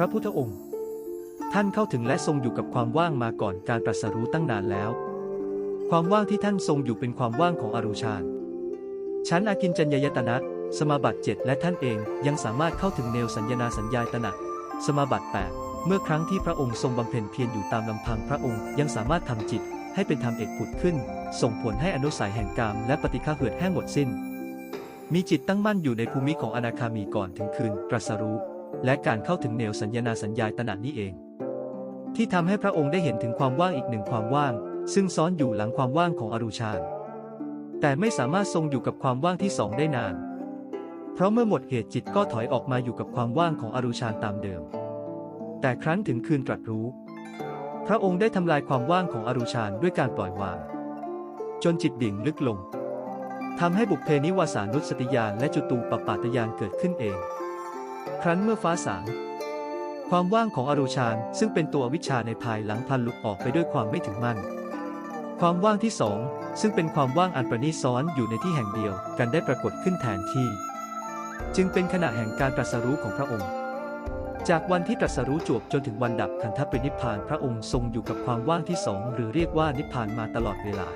พระพุทธองค์ ท่านเข้าถึงและทรงอยู่กับความว่างมาก่อนการตรัสรู้ตั้งนานแล้ว ความว่างที่ท่านทรงอยู่เป็นความว่างของอรูชานชั้นอากินจัญญยตนะสมาบัติเจ็ดและท่านเองยังสามารถเข้าถึงเนวสัญญนาสัญญายตนะสมาบัติแปดเมื่อครั้งที่พระองค์ทรงบำเพ็ญเพียรอยู่ตามลำพังพระองค์ยังสามารถทำจิตให้เป็นธรรมเอกผุดขึ้น ส่งผลให้อนุสัยแห่งกามและปฏิฆาเหือดแห้งหมดสิ้น มีจิตตั้งมั่นอยู่ในภูมิของอนาคามีก่อนถึงคืนตรัสรู้ และการเข้าถึงเนวสัญญาสัญญาตนะนี้เอง ที่ทำให้พระองค์ได้เห็นถึงความว่างอีกหนึ่งความว่าง ซึ่งซ้อนอยู่หลังความว่างของอรูชานแต่ไม่สามารถทรงอยู่กับความว่างที่สองได้นาน เพราะเมื่อหมดเหตุจิตก็ถอยออกมาอยู่กับความว่างของอรูชานตามเดิม แต่ครั้นถึงคืนตรัสรู้ พระองค์ได้ทำลายความว่างของอรูชานด้วยการปล่อยวาง จนจิตดิ่งลึกลงทำให้บุพเพนิวาสานุสติญาณและจุตูปปาตญาณเกิดขึ้นเอง ครั้นเมื่อฟ้าสางความว่างของอรูชานซึ่งเป็นตัววิชาในภายหลังพันหลุดออกไปด้วยความไม่ถึงมั่น ความว่างที่สองซึ่งเป็นความว่างอันประณีซ้อนอยู่ในที่แห่งเดียวกันได้ปรากฏขึ้นแทนที่ จึงเป็นขณะแห่งการตรัสรู้ของพระองค์ จากวันที่ตรัสรู้จวบจนถึงวันดับคันธปรินิพพานพระองค์ทรงอยู่กับความว่างที่สองหรือเรียกว่านิพพานมาตลอดเวลา